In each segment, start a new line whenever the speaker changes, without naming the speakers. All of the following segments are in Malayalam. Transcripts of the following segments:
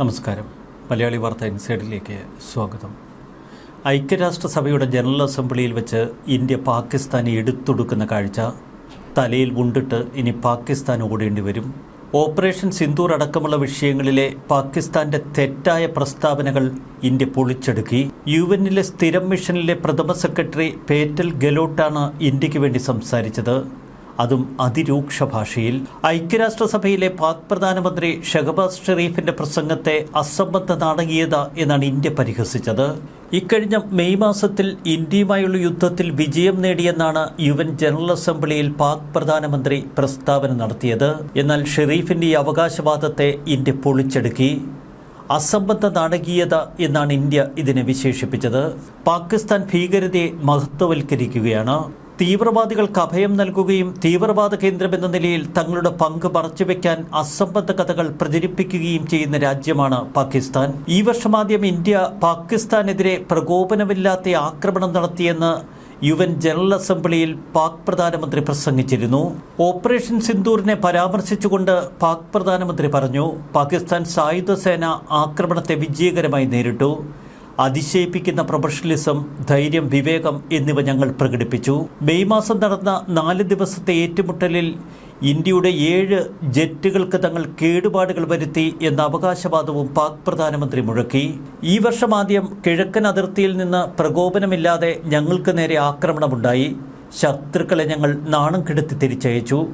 നമസ്കാരം. മലയാളി വാർത്ത ഇൻസൈഡിലേക്ക് സ്വാഗതം. ഐക്യരാഷ്ട്രസഭയുടെ ജനറൽ അസംബ്ലിയിൽ വെച്ച് ഇന്ത്യ പാകിസ്ഥാനെ എടുത്തൊടുക്കുന്ന കാഴ്ച തലയിൽ ഉണ്ടിട്ട് ഇനി പാകിസ്ഥാൻ ഓടേണ്ടി വരും. ഓപ്പറേഷൻ സിന്ദൂർ അടക്കമുള്ള വിഷയങ്ങളിലെ പാകിസ്ഥാന്റെ തെറ്റായ പ്രസ്താവനകൾ ഇന്ത്യ പൊളിച്ചെടുക്കി. യു എന്നിലെ സ്ഥിരം മിഷനിലെ പ്രഥമ സെക്രട്ടറി പേറ്റൽ ഗെലോട്ടാണ് ഇന്ത്യയ്ക്ക് വേണ്ടി സംസാരിച്ചത്. അതും അതിരൂക്ഷ ഭാഷയിൽ. ഐക്യരാഷ്ട്രസഭയിലെ പാക് പ്രധാനമന്ത്രി ഷഹബാസ് ഷെറീഫിന്റെ പ്രസംഗത്തെ അസംബന്ധ നാടകീയത എന്നാണ് ഇന്ത്യ പരിഹസിച്ചത്. ഇക്കഴിഞ്ഞ മെയ് മാസത്തിൽ ഇന്ത്യയുമായുള്ള യുദ്ധത്തിൽ വിജയം നേടിയെന്നാണ് യു എൻ ജനറൽ അസംബ്ലിയിൽ പാക് പ്രധാനമന്ത്രി പ്രസ്താവന നടത്തിയത്. എന്നാൽ ഷെറീഫിന്റെ ഈ അവകാശവാദത്തെ ഇന്ത്യ പൊളിച്ചെടുക്കി. അസംബന്ധ നാടകീയത എന്നാണ് ഇന്ത്യ ഇതിനെ വിശേഷിപ്പിച്ചത്. പാകിസ്ഥാൻ ഭീകരതയെ മഹത്വവൽക്കരിക്കുകയാണ്. തീവ്രവാദികൾക്ക് അഭയം നൽകുകയും തീവ്രവാദ കേന്ദ്രമെന്ന നിലയിൽ തങ്ങളുടെ പങ്ക് മറച്ചുവെക്കാൻ അസംബന്ധ കഥകൾ പ്രചരിപ്പിക്കുകയും ചെയ്യുന്ന രാജ്യമാണ് പാകിസ്ഥാൻ. ഈ വർഷം ആദ്യം ഇന്ത്യ പാകിസ്ഥാനെതിരെ പ്രകോപനമില്ലാത്ത ആക്രമണം നടത്തിയെന്ന് യു എൻ ജനറൽ അസംബ്ലിയിൽ പാക് പ്രധാനമന്ത്രി പ്രസംഗിച്ചിരുന്നു. ഓപ്പറേഷൻ സിന്ദൂറിനെ പരാമർശിച്ചുകൊണ്ട് പാക് പ്രധാനമന്ത്രി പറഞ്ഞു പാകിസ്ഥാൻ സായുധ സേന ആക്രമണത്തെ വിജയകരമായി നേരിട്ടു. അതിശയിപ്പിക്കുന്ന പ്രൊഫഷണലിസം ധൈര്യം വിവേകം എന്നിവ ഞങ്ങൾ പ്രകടിപ്പിച്ചു. മെയ് മാസം നടന്ന നാല് ദിവസത്തെ ഏറ്റുമുട്ടലിൽ ഇന്ത്യയുടെ ഏഴ് ജെറ്റുകൾക്ക് തങ്ങൾ കേടുപാടുകൾ വരുത്തി എന്ന അവകാശവാദവും പാക് പ്രധാനമന്ത്രി മുഴക്കി. ഈ വർഷം ആദ്യം കിഴക്കൻ അതിർത്തിയിൽ നിന്ന് പ്രകോപനമില്ലാതെ ഞങ്ങൾക്ക് നേരെ ആക്രമണമുണ്ടായി. ശത്രുക്കളെ ഞങ്ങൾ നാണം കെടുത്തി തിരിച്ചയച്ചു.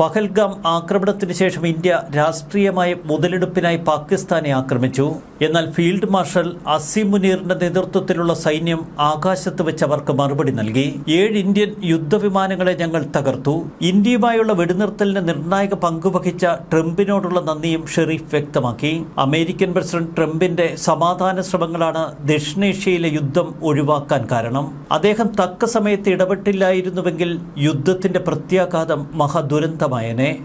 പഹൽഗാം ആക്രമണത്തിനു ശേഷം ഇന്ത്യ രാഷ്ട്രീയമായ മുതലെടുപ്പിനായി പാകിസ്ഥാനെ ആക്രമിച്ചു. എന്നാൽ ഫീൽഡ് മാർഷൽ അസീം മുനീറിന്റെ നേതൃത്വത്തിലുള്ള സൈന്യം ആകാശത്ത് വെച്ച് അവർക്ക് മറുപടി നൽകി. ഏഴ് ഇന്ത്യൻ യുദ്ധവിമാനങ്ങളെ ഞങ്ങൾ തകർത്തു. ഇന്ത്യയുമായുള്ള വെടിനിർത്തലിന് നിർണായക പങ്കുവഹിച്ച ട്രംപിനോടുള്ള നന്ദിയും ഷെറീഫ് വ്യക്തമാക്കി. അമേരിക്കൻ പ്രസിഡന്റ് ട്രംപിന്റെ സമാധാന ശ്രമങ്ങളാണ് ദക്ഷിണേഷ്യയിലെ യുദ്ധം ഒഴിവാക്കാൻ കാരണം. അദ്ദേഹം തക്ക സമയത്ത് ഇടപെട്ടില്ലായിരുന്നുവെങ്കിൽ യുദ്ധത്തിന്റെ പ്രത്യാഘാതം മഹാദുരന്തമായനെ.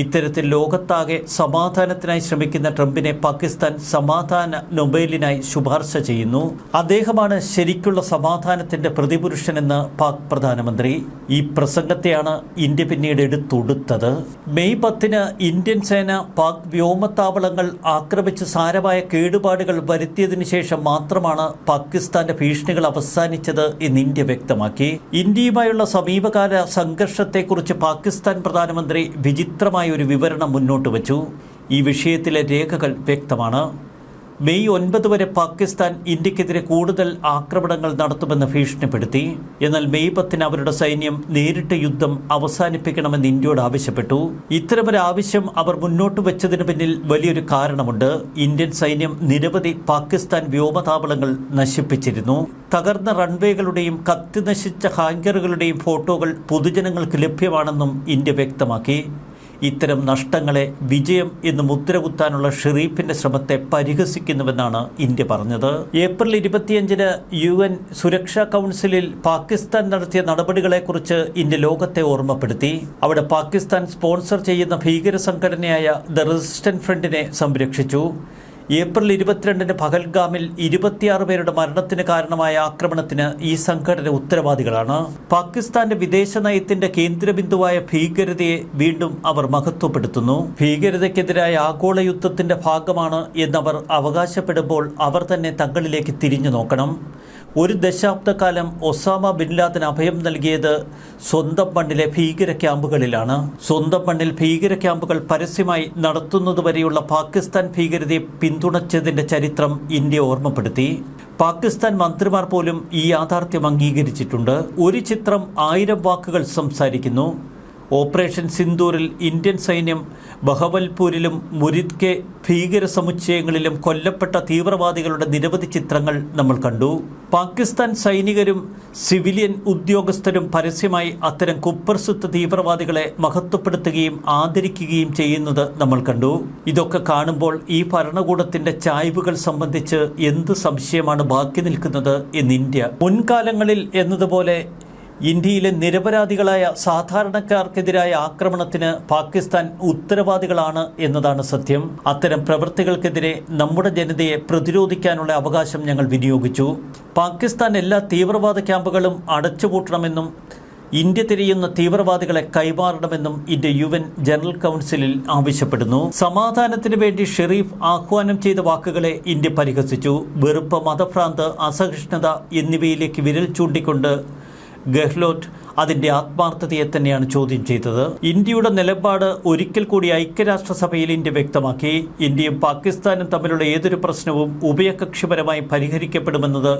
ഇത്തരത്തിൽ ലോകത്താകെ സമാധാനത്തിനായി ശ്രമിക്കുന്ന ട്രംപിനെ പാകിസ്ഥാൻ സമാധാന നൊബേലിനായി ശുപാർശ ചെയ്യുന്നു. അദ്ദേഹമാണ് ശരിക്കുള്ള സമാധാനത്തിന്റെ പ്രതിപുരുഷനെന്ന് പാക് പ്രധാനമന്ത്രി. ഈ പ്രസംഗത്തെയാണ് ഇന്ത്യ പിന്നീട് എടുത്തൊടുത്തത്. മെയ് പത്തിന് ഇന്ത്യൻ സേന പാക് വ്യോമത്താവളങ്ങൾ ആക്രമിച്ച് സാരമായ കേടുപാടുകൾ വരുത്തിയതിനു ശേഷം മാത്രമാണ് പാകിസ്ഥാന്റെ ഭീഷണികൾ അവസാനിച്ചത് എന്ന് ഇന്ത്യ വ്യക്തമാക്കി. ഇന്ത്യയുമായുള്ള സമീപകാല സംഘർഷത്തെക്കുറിച്ച് പാകിസ്ഥാൻ പ്രധാനമന്ത്രി വിചിത്രമായ ഒരു വിവരണം മുന്നോട്ട് വച്ചു. ഈ വിഷയത്തിലെ രേഖകൾ വ്യക്തമാണ്. മെയ് ഒൻപത് വരെ പാകിസ്ഥാൻ ഇന്ത്യക്കെതിരെ കൂടുതൽ ആക്രമണങ്ങൾ നടത്തുമെന്ന് ഭീഷണിപ്പെടുത്തി. എന്നാൽ മെയ് പത്തിന് അവരുടെ സൈന്യം നേരിട്ട് യുദ്ധം അവസാനിപ്പിക്കണമെന്ന് ഇന്ത്യയോട് ആവശ്യപ്പെട്ടു. ഇത്തരമൊരു ആവശ്യം അവർ മുന്നോട്ട് വെച്ചതിന് പിന്നിൽ വലിയൊരു കാരണമുണ്ട്. ഇന്ത്യൻ സൈന്യം നിരവധി പാകിസ്ഥാൻ വ്യോമതാവളങ്ങൾ നശിപ്പിച്ചിരുന്നു. തകർന്ന റൺവേകളുടെയും കത്തിനശിച്ച ഹാങ്കറുകളുടെയും ഫോട്ടോകൾ പൊതുജനങ്ങൾക്ക് ലഭ്യമാണെന്നും ഇന്ത്യ വ്യക്തമാക്കി. ഇത്തരം നഷ്ടങ്ങളെ വിജയം എന്ന് മുദ്രകുത്താനുള്ള ഷെറീഫിന്റെ ശ്രമത്തെ പരിഹസിക്കുന്നുവെന്നാണ് ഇന്ത്യ പറഞ്ഞത്. ഏപ്രിൽ ഇരുപത്തിയഞ്ചിന് യു എൻ സുരക്ഷാ കൗൺസിലിൽ പാകിസ്ഥാൻ നടത്തിയ നടപടികളെക്കുറിച്ച് ഇന്ത്യ ലോകത്തെ ഓർമ്മപ്പെടുത്തി. അവിടെ പാകിസ്ഥാൻ സ്പോൺസർ ചെയ്യുന്ന ഭീകര സംഘടനയായ ദ റെസിസ്റ്റന്റ് ഫ്രണ്ടിനെ സംരക്ഷിച്ചു. ഏപ്രിൽ ഇരുപത്തിരണ്ടിന് പകൽഗാമിൽ ഇരുപത്തിയാറ് പേരുടെ മരണത്തിന് കാരണമായ ആക്രമണത്തിന് ഈ സംഘടന ഉത്തരവാദികളാണ്. പാകിസ്ഥാന്റെ വിദേശ നയത്തിന്റെ കേന്ദ്രബിന്ദുവായ ഭീകരതയെ വീണ്ടും അവർ മഹത്വപ്പെടുത്തുന്നു. ഭീകരതയ്ക്കെതിരായ ആഗോള യുദ്ധത്തിന്റെ ഭാഗമാണ് എന്നവർ അവകാശപ്പെടുമ്പോൾ അവർ തന്നെ തങ്ങളിലേക്ക് തിരിഞ്ഞു നോക്കണം. ഒരു ദശാബ്ദക്കാലം ഒസാമ ബിൻ ലാദൻ അഭയം നൽകിയത് സ്വന്തം മണ്ണിലെ ഭീകര ക്യാമ്പുകളിലാണ്. സ്വന്തം മണ്ണിൽ ഭീകര ക്യാമ്പുകൾ പരസ്യമായി നടത്തുന്നതുവരെയുള്ള പാകിസ്ഥാൻ ഭീകരതയെ പിന്തുണച്ചതിന്റെ ചരിത്രം ഇന്ത്യ ഓർമ്മപ്പെടുത്തി. പാകിസ്ഥാൻ മന്ത്രിമാർ പോലും ഈ യാഥാർത്ഥ്യം അംഗീകരിച്ചിട്ടുണ്ട്. ഒരു ചിത്രം ആയിരം വാക്കുകൾ സംസാരിക്കുന്നു. ഓപ്പറേഷൻ സിന്ദൂരിൽ ഇന്ത്യൻ സൈന്യം ബഹവൽപൂരിലും മുരിദ് കെ ഭീകര സമുച്ചയങ്ങളിലും കൊല്ലപ്പെട്ട തീവ്രവാദികളുടെ നിരവധി ചിത്രങ്ങൾ നമ്മൾ കണ്ടു. പാകിസ്ഥാൻ സൈനികരും സിവിലിയൻ ഉദ്യോഗസ്ഥരും പരസ്യമായി അത്തരം കുപ്രസിദ്ധ തീവ്രവാദികളെ മഹത്വപ്പെടുത്തുകയും ആദരിക്കുകയും ചെയ്യുന്നത് നമ്മൾ കണ്ടു. ഇതൊക്കെ കാണുമ്പോൾ ഈ ഭരണകൂടത്തിന്റെ ചായ്വുകൾ സംബന്ധിച്ച് എന്ത് സംശയമാണ് ബാക്കി നിൽക്കുന്നത് എന്ന് ഇന്ത്യ മുൻകാലങ്ങളിൽ എന്നതുപോലെ ഇന്ത്യയിലെ നിരപരാധികളായ സാധാരണക്കാർക്കെതിരായ ആക്രമണത്തിന് പാകിസ്ഥാൻ ഉത്തരവാദികളാണ് എന്നതാണ് സത്യം. അത്തരം പ്രവൃത്തികൾക്കെതിരെ നമ്മുടെ ജനതയെ പ്രതിരോധിക്കാനുള്ള അവകാശം ഞങ്ങൾ വിനിയോഗിച്ചു. പാകിസ്ഥാൻ എല്ലാ തീവ്രവാദ ക്യാമ്പുകളും അടച്ചുപൂട്ടണമെന്നും ഇന്ത്യ തിരിയുന്ന തീവ്രവാദികളെ കൈമാറണമെന്നും ഇന്ത്യ യു എൻ ജനറൽ കൗൺസിലിൽ ആവശ്യപ്പെടുന്നു. സമാധാനത്തിന് വേണ്ടി ഷെറീഫ് ആഹ്വാനം ചെയ്ത വാക്കുകളെ ഇന്ത്യ പരിഹസിച്ചു. വെറുപ്പ് മതഭ്രാന്ത് അസഹിഷ്ണുത എന്നിവയിലേക്ക് വിരൽ ചൂണ്ടിക്കൊണ്ട് ഗെഹ്ലോട്ട് അതിന്റെ ആത്മാർത്ഥതയെ തന്നെയാണ് ചോദ്യം ചെയ്തത്. ഇന്ത്യയുടെ നിലപാട് ഒരിക്കൽ കൂടി ഐക്യരാഷ്ട്രസഭയിൽ ഇന്ത്യ വ്യക്തമാക്കി. ഇന്ത്യയും പാകിസ്ഥാനും തമ്മിലുള്ള ഏതൊരു പ്രശ്നവും ഉഭയകക്ഷിപരമായി പരിഹരിക്കപ്പെടുമെന്നത്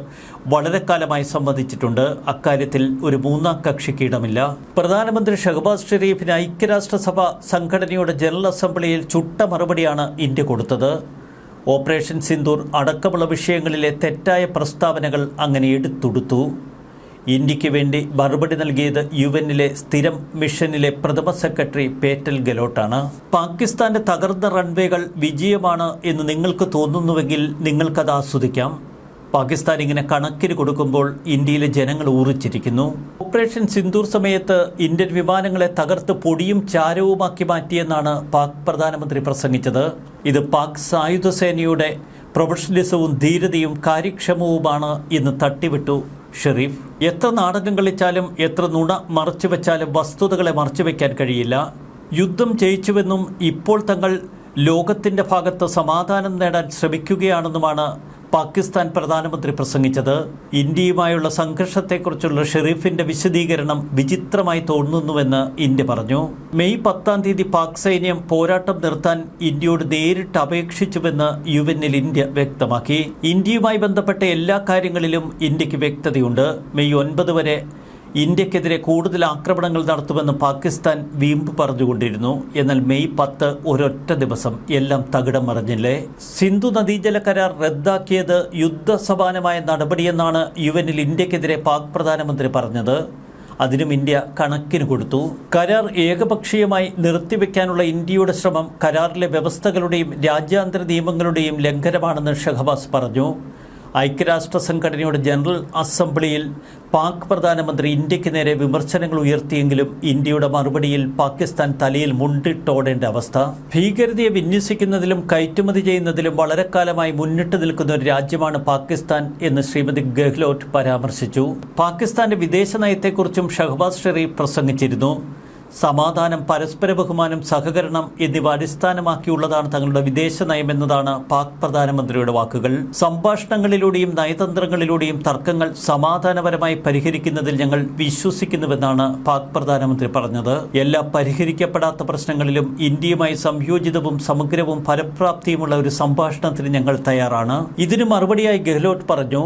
വളരെ കാലമായി സംബന്ധിച്ചിട്ടുണ്ട് അക്കാര്യത്തിൽ ഒരു മൂന്നാം കക്ഷിക്ക് ഇടമില്ല പ്രധാനമന്ത്രി ഷഹബാസ് ഷെരീഫിന് ഐക്യരാഷ്ട്രസഭ സംഘടനയുടെ ജനറൽ അസംബ്ലിയിൽ ചുട്ട മറുപടിയാണ് ഇന്ത്യ കൊടുത്തത്. ഓപ്പറേഷൻ സിന്ദൂർ അടക്കമുള്ള വിഷയങ്ങളിലെ തെറ്റായ പ്രസ്താവനകൾ അങ്ങനെ എടുത്തുടുത്തു. ഇന്ത്യയ്ക്ക് വേണ്ടി മറുപടി നൽകിയത് യു എന്നിലെ സ്ഥിരം മിഷനിലെ പ്രഥമ സെക്രട്ടറി പേറ്റൽ ഗലോട്ടാണ്. പാകിസ്ഥാന്റെ തകർന്ന റൺവേകൾ വിജയമാണ് എന്ന് നിങ്ങൾക്ക് തോന്നുന്നുവെങ്കിൽ നിങ്ങൾക്കത് ആസ്വദിക്കാം. പാകിസ്ഥാൻ ഇങ്ങനെ കണക്കിന് കൊടുക്കുമ്പോൾ ഇന്ത്യയിലെ ജനങ്ങൾ ഊറിച്ചിരിക്കുന്നു. ഓപ്പറേഷൻ സിന്ദൂർ സമയത്ത് ഇന്ത്യൻ വിമാനങ്ങളെ തകർത്ത് പൊടിയും ചാരവുമാക്കി മാറ്റിയെന്നാണ് പാക് പ്രധാനമന്ത്രി പ്രസംഗിച്ചത്. ഇത് പാക് സായുധ സേനയുടെ പ്രൊഫഷണലിസവും ധീരതയും കാര്യക്ഷമവുമാണ് എന്ന് തട്ടിവിട്ടു. ഷെറീഫ് എത്ര നാടകം കളിച്ചാലും എത്ര നുണ മറച്ചു വെച്ചാലും വസ്തുതകളെ മറച്ചു വെക്കാൻ കഴിയില്ല. യുദ്ധം ജയിച്ചുവെന്നും ഇപ്പോൾ തങ്ങൾ ലോകത്തിന്റെ ഭാഗത്ത് സമാധാനം നേടാൻ ശ്രമിക്കുകയാണെന്നുമാണ് പാകിസ്ഥാൻ പ്രധാനമന്ത്രി പ്രസംഗിച്ചത് ഇന്ത്യയുമായുള്ള സംഘർഷത്തെക്കുറിച്ചുള്ള ഷെറീഫിന്റെ വിശദീകരണം വിചിത്രമായി തോന്നുന്നുവെന്ന് ഇന്ത്യ പറഞ്ഞു. മെയ് പത്താം തീയതി പാക് സൈന്യം പോരാട്ടം നിർത്താൻ ഇന്ത്യയോട് നേരിട്ട് അപേക്ഷിച്ചുവെന്ന് യു ഇന്ത്യ വ്യക്തമാക്കി. ഇന്ത്യയുമായി ബന്ധപ്പെട്ട എല്ലാ കാര്യങ്ങളിലും ഇന്ത്യയ്ക്ക് വ്യക്തതയുണ്ട്. മെയ് ഒൻപത് വരെ ഇന്ത്യക്കെതിരെ കൂടുതൽ ആക്രമണങ്ങൾ നടത്തുമെന്ന് പാകിസ്ഥാൻ വീമ്പ് പറഞ്ഞുകൊണ്ടിരുന്നു. എന്നാൽ മെയ് പത്ത് ഒരൊറ്റ ദിവസം എല്ലാം തകിടം മറിഞ്ഞില്ലേ? സിന്ധു നദീജല കരാർ റദ്ദാക്കിയത് യുദ്ധസമാനമായ നടപടിയെന്നാണ് യു എനിൽ ഇന്ത്യക്കെതിരെ പാക് പ്രധാനമന്ത്രി പറഞ്ഞത്. അതിനും ഇന്ത്യ കണക്കിന് കൊടുത്തു. കരാർ ഏകപക്ഷീയമായി നിർത്തിവെക്കാനുള്ള ഇന്ത്യയുടെ ശ്രമം കരാറിലെ വ്യവസ്ഥകളുടെയും രാജ്യാന്തര നിയമങ്ങളുടെയും ലംഘനമാണെന്ന് ഷഹബാസ് പറഞ്ഞു. ഐക്യരാഷ്ട്ര സംഘടനയുടെ ജനറൽ അസംബ്ലിയിൽ പാക് പ്രധാനമന്ത്രി ഇന്ത്യയ്ക്ക് നേരെ വിമർശനങ്ങൾ ഉയർത്തിയെങ്കിലും ഇന്ത്യയുടെ മറുപടിയിൽ പാകിസ്ഥാൻ തലയിൽ മുണ്ടിട്ടോടേണ്ട അവസ്ഥ. ഭീകരതയെ വിന്യസിക്കുന്നതിലും കയറ്റുമതി ചെയ്യുന്നതിലും വളരെ കാലമായി മുന്നിട്ട് നിൽക്കുന്ന ഒരു രാജ്യമാണ് പാകിസ്ഥാൻ എന്ന് ശ്രീമതി ഗെഹ്ലോട്ട് പരാമർശിച്ചു. പാകിസ്ഥാന്റെ വിദേശ നയത്തെക്കുറിച്ചും ഷഹബാസ് ഷെറീഫ് പ്രസംഗിച്ചിരുന്നു. സമാധാനം പരസ്പര ബഹുമാനം സഹകരണം എന്നിവ അടിസ്ഥാനമാക്കിയുള്ളതാണ് തങ്ങളുടെ വിദേശ നയമെന്നതാണ് പാക് പ്രധാനമന്ത്രിയുടെ വാക്കുകൾ. സംഭാഷണങ്ങളിലൂടെയും നയതന്ത്രങ്ങളിലൂടെയും തർക്കങ്ങൾ സമാധാനപരമായി പരിഹരിക്കുന്നതിൽ ഞങ്ങൾ വിശ്വസിക്കുന്നുവെന്നാണ് പാക് പ്രധാനമന്ത്രി പറഞ്ഞത്. എല്ലാ പരിഹരിക്കപ്പെടാത്ത പ്രശ്നങ്ങളിലും ഇന്ത്യയുമായി സംയോജിതവും സമഗ്രവും ഫലപ്രാപ്തിയുമുള്ള ഒരു സംഭാഷണത്തിന് ഞങ്ങൾ തയ്യാറാണ്. ഇതിന് മറുപടിയായി ഗെഹ്ലോട്ട് പറഞ്ഞു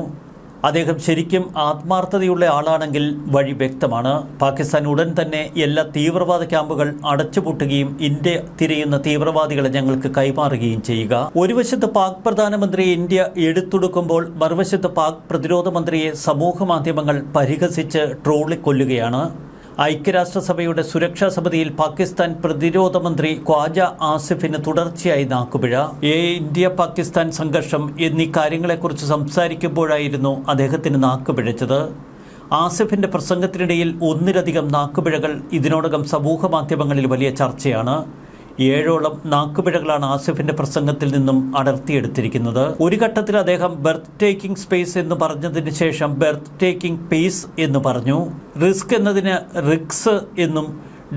അദ്ദേഹം ശരിക്കും ആത്മാർത്ഥതയുള്ള ആളാണെങ്കിൽ വഴി വ്യക്തമാണ്. പാകിസ്ഥാൻ ഉടൻ തന്നെ എല്ലാ തീവ്രവാദ ക്യാമ്പുകൾ അടച്ചുപൂട്ടുകയും ഇന്ത്യ തിരയുന്ന തീവ്രവാദികളെ ഞങ്ങൾക്ക് കൈമാറുകയും ചെയ്യുക. ഒരു വശത്ത് പാക് പ്രധാനമന്ത്രിയെ ഇന്ത്യ എടുത്തുടുക്കുമ്പോൾ മറുവശത്ത് പാക് പ്രതിരോധ മന്ത്രിയെ സമൂഹ മാധ്യമങ്ങൾ പരിഹസിച്ച് ട്രോളിക്കൊല്ലുകയാണ്. ഐക്യരാഷ്ട്രസഭയുടെ സുരക്ഷാ സമിതിയിൽ പാകിസ്ഥാൻ പ്രതിരോധ മന്ത്രി ഖ്വാജ ആസിഫിന് തുടർച്ചയായി നാക്കുപിഴ. എ ഇന്ത്യ പാകിസ്ഥാൻ സംഘർഷം എന്നീ കാര്യങ്ങളെക്കുറിച്ച് സംസാരിക്കുമ്പോഴായിരുന്നു അദ്ദേഹത്തിന് നാക്കുപിഴച്ചത്. ആസിഫിന്റെ പ്രസംഗത്തിനിടയിൽ ഒന്നിലധികം നാക്കുപിഴകൾ ഇതിനോടകം സമൂഹ മാധ്യമങ്ങളിൽ വലിയ ചർച്ചയാണ്. ഏഴോളം നാക്കുപിഴകളാണ് ആസിഫിന്റെ പ്രസംഗത്തിൽ നിന്നും അടർത്തിയെടുത്തിരിക്കുന്നത്. ഒരു ഘട്ടത്തിൽ അദ്ദേഹം ബെർത്ത് ടേക്കിംഗ് സ്പേസ് എന്ന് പറഞ്ഞതിന് ശേഷം ബെർത്ത് ടേക്കിംഗ് പേസ് എന്ന് പറഞ്ഞു. റിസ്ക് എന്നതിന് റിക്സ് എന്നും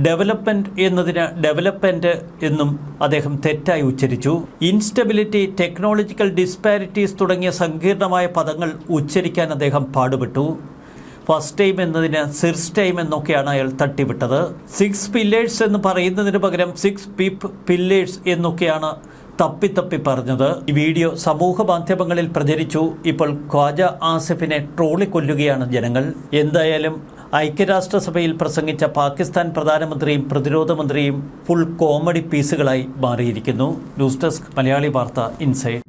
ഡെവലപ്മെന്റ് എന്നതിന് ഡെവലപ്മെന്റ് എന്നും അദ്ദേഹം തെറ്റായി ഉച്ചരിച്ചു. ഇൻസ്റ്റബിലിറ്റി ടെക്നോളജിക്കൽ ഡിസ്പാരിറ്റീസ് തുടങ്ങിയ സങ്കീർണമായ പദങ്ങൾ ഉച്ചരിക്കാൻ അദ്ദേഹം പാടുപെട്ടു. ഫസ്റ്റ് ടൈം എന്നതിന് സിർസ് ടൈം എന്നൊക്കെയാണ് അയാൾ തട്ടിവിട്ടത്. സിക്സ് പില്ലേഴ്സ് എന്ന് പറയുന്നതിന് പകരം സിക്സ് പിപ്പ് പില്ലേഴ്സ് എന്നൊക്കെയാണ് തപ്പി തപ്പി പറഞ്ഞത്. ഈ വീഡിയോ സമൂഹ മാധ്യമങ്ങളിൽ പ്രചരിച്ചു. ഇപ്പോൾ ഖ്വാജ ആസിഫിനെ ട്രോളിക്കൊല്ലുകയാണ് ജനങ്ങൾ. എന്തായാലും ഐക്യരാഷ്ട്രസഭയിൽ പ്രസംഗിച്ച പാകിസ്ഥാൻ പ്രധാനമന്ത്രിയും പ്രതിരോധ മന്ത്രിയും ഫുൾ കോമഡി പീസുകളായി മാറിയിരിക്കുന്നു. ന്യൂസ് ഡെസ്ക് മലയാളി വാർത്ത ഇൻസൈഡ്